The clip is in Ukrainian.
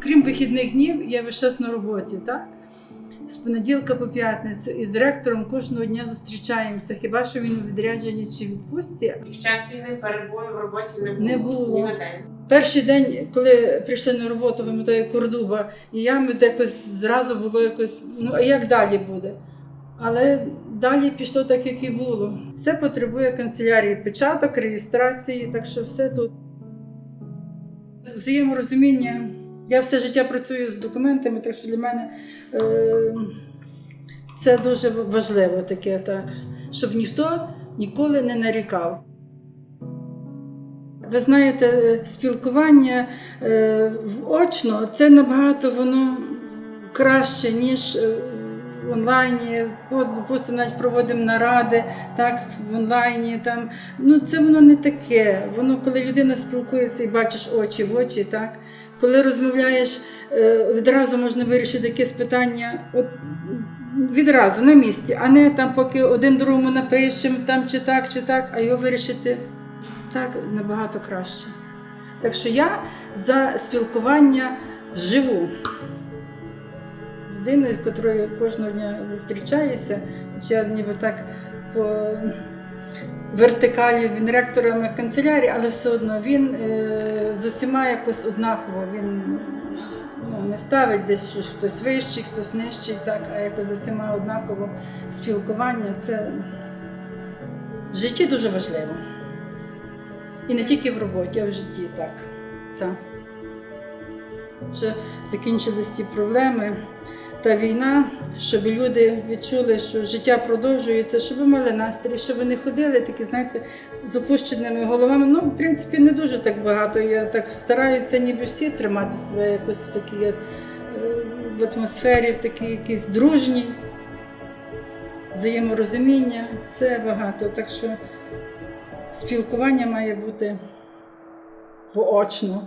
Крім вихідних днів, я весь час на роботі, так? З понеділка по п'ятницю і з директором кожного дня зустрічаємося. Хіба що він у відрядженні чи відпустці? І в час війни перебою в роботі не було. Не було. Ні на день. Перший день, коли прийшли на роботу, пам'ятаю, Кордуба, і я ми якось зразу було якось, ну а як далі буде? Але далі пішло так, як і було. Все потребує канцелярії, печаток, реєстрації, так що все тут. Взаєморозуміння. Я все життя працюю з документами, так що для мене е, це дуже важливо таке, так, щоб ніхто ніколи не нарікав. Ви знаєте, е, спілкування е, вочно це набагато воно краще, ніж е, в онлайні. Допустимо, навіть проводимо наради так, в онлайні. Там. Ну, це воно не таке. Воно, коли людина спілкується і бачиш очі в очі, так. Коли розмовляєш, е, відразу можна вирішити якесь питання от, відразу на місці, а не там, поки один другому напишемо, там чи так, чи так, а його вирішити так набагато краще. Так що я за спілкування вживу. З людиною, з котрою кожного дня зустрічаюся, чи я ніби так по вертикалі він ректором канцелярії, але все одно він е, з усіма якось однаково. Він ну, не ставить десь щось, хтось вищий, хтось нижчий, так, а якось з усіма однаково спілкування це в житті дуже важливо. І не тільки в роботі, а в житті так. Це. Вже закінчились ці проблеми та війна, щоб люди відчули, що життя продовжується, щоб мали настрій, щоб не ходили такі, знаєте, з опущеними головами. Ну, в принципі, не дуже так багато. Я так стараюся, ніби всі тримати себе якось в такій е, в атмосфері, в такій якійсь дружній, взаєморозуміння. Це багато. Так що спілкування має бути воочно.